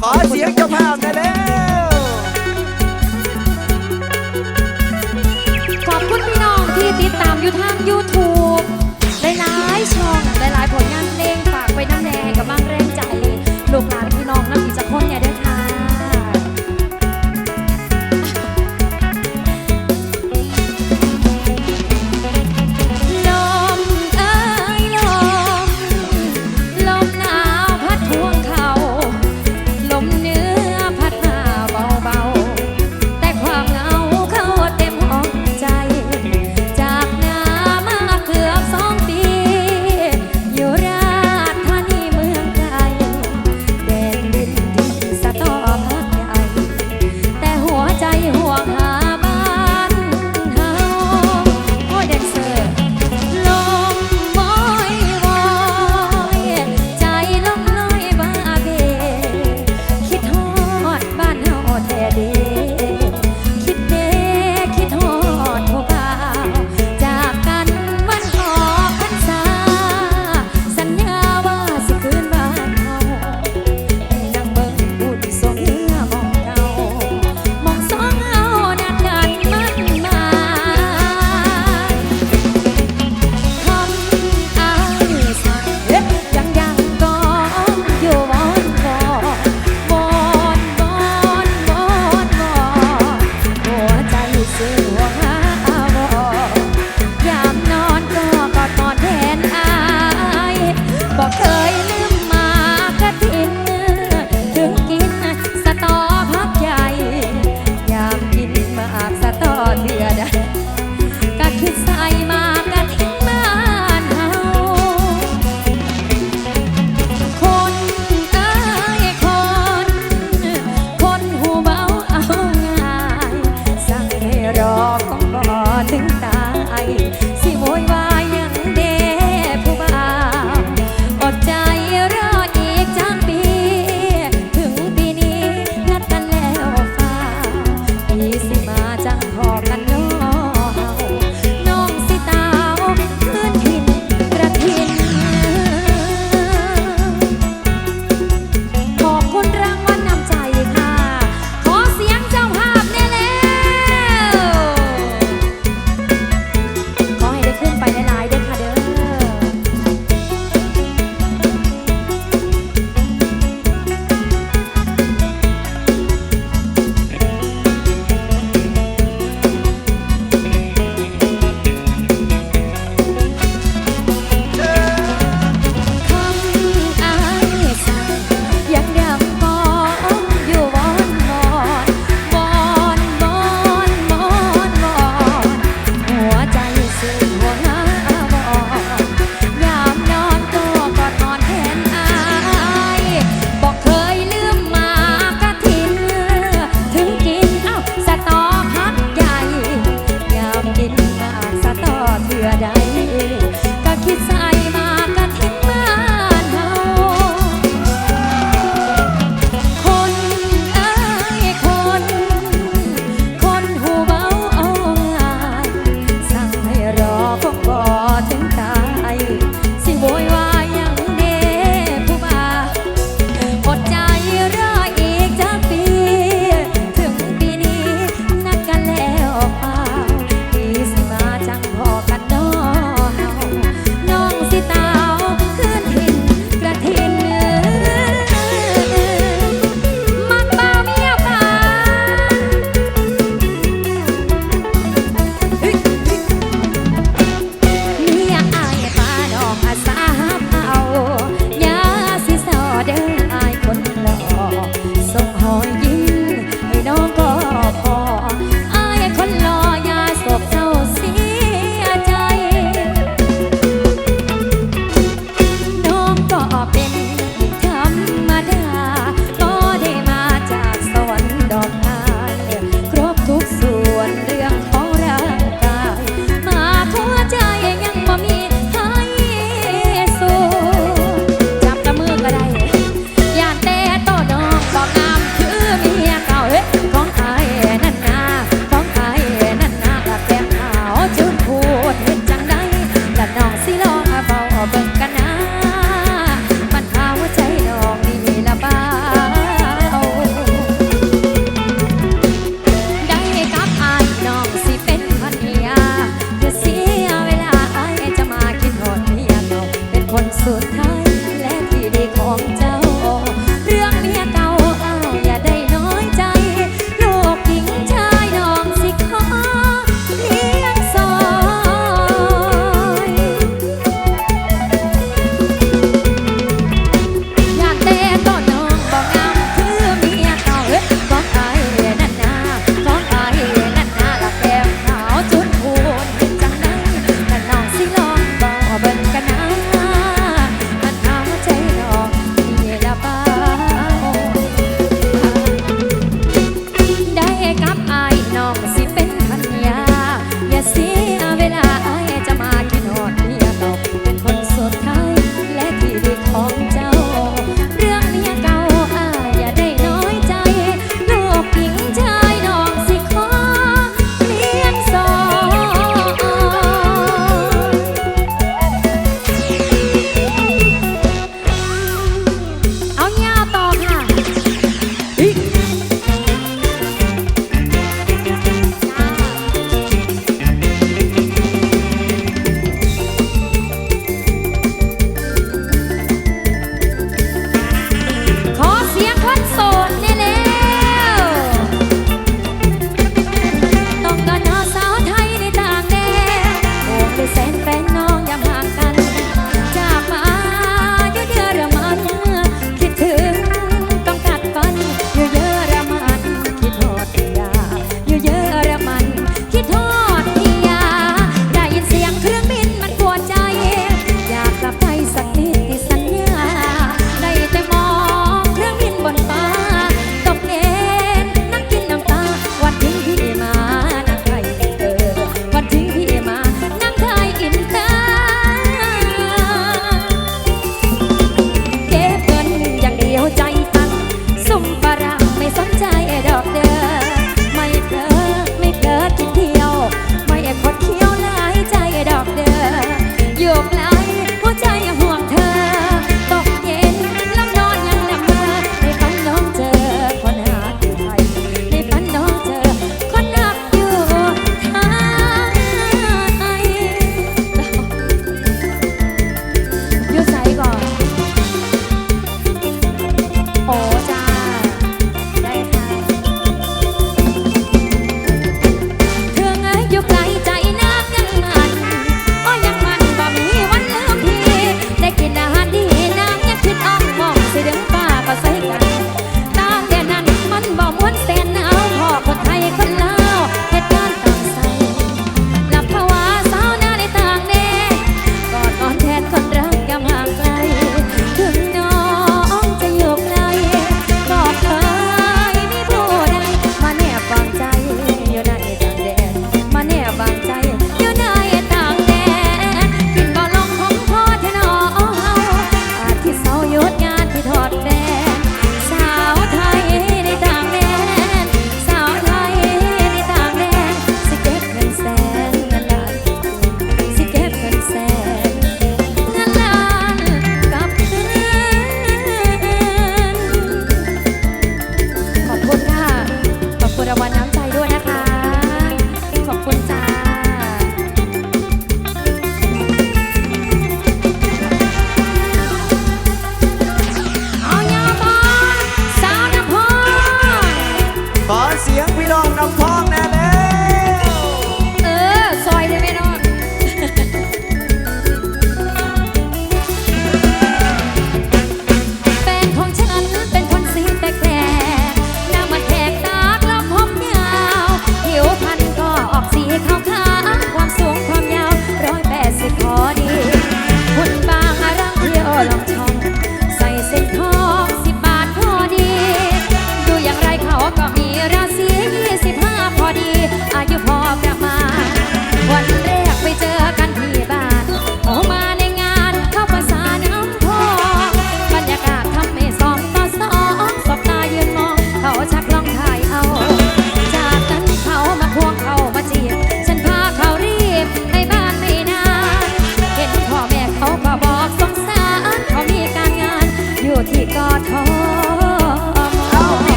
ขอเสียงเจ้าภาพหน่แล้ว ขอบคุณพี่น้องที่ติดตามอยู่ทาง YouTube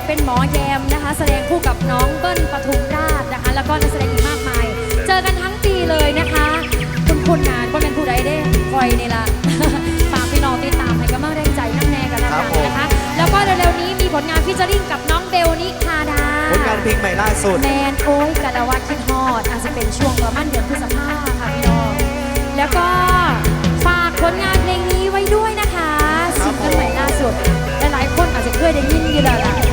ทเป็นหมอแยมนะคะ แสดงคู่กับน้องเบิ้ลปทุมราชนะคะ แล้วก็นักแสดงอีกมากมาย เจอกันทั้งปีเลยนะคะ คุณคุณงานก็เป็นผู้ใดได้คอยนี่ละฝากพี่น้องติดตามให้กำลังแรงใจนั่งแน่กันนะครับนะคะ แล้วก็เร็วๆนี้มีผลงานพิจาริ่งกับน้องเบลนิคาดาผลงานเพลงใหม่ล่าสุดแมนโอ้ยกะละวัดคิดฮอดอาจจะเป็นช่วงประมาณเดือนพฤษภาค่ะพี่น้องแล้วก็ฝากผลงานเพลงนี้ไว้ด้วยนะคะซิงเใหม่ล่าสุด หลายๆคนอาจจะเคยได้ยินอยู่แล้วล่ะ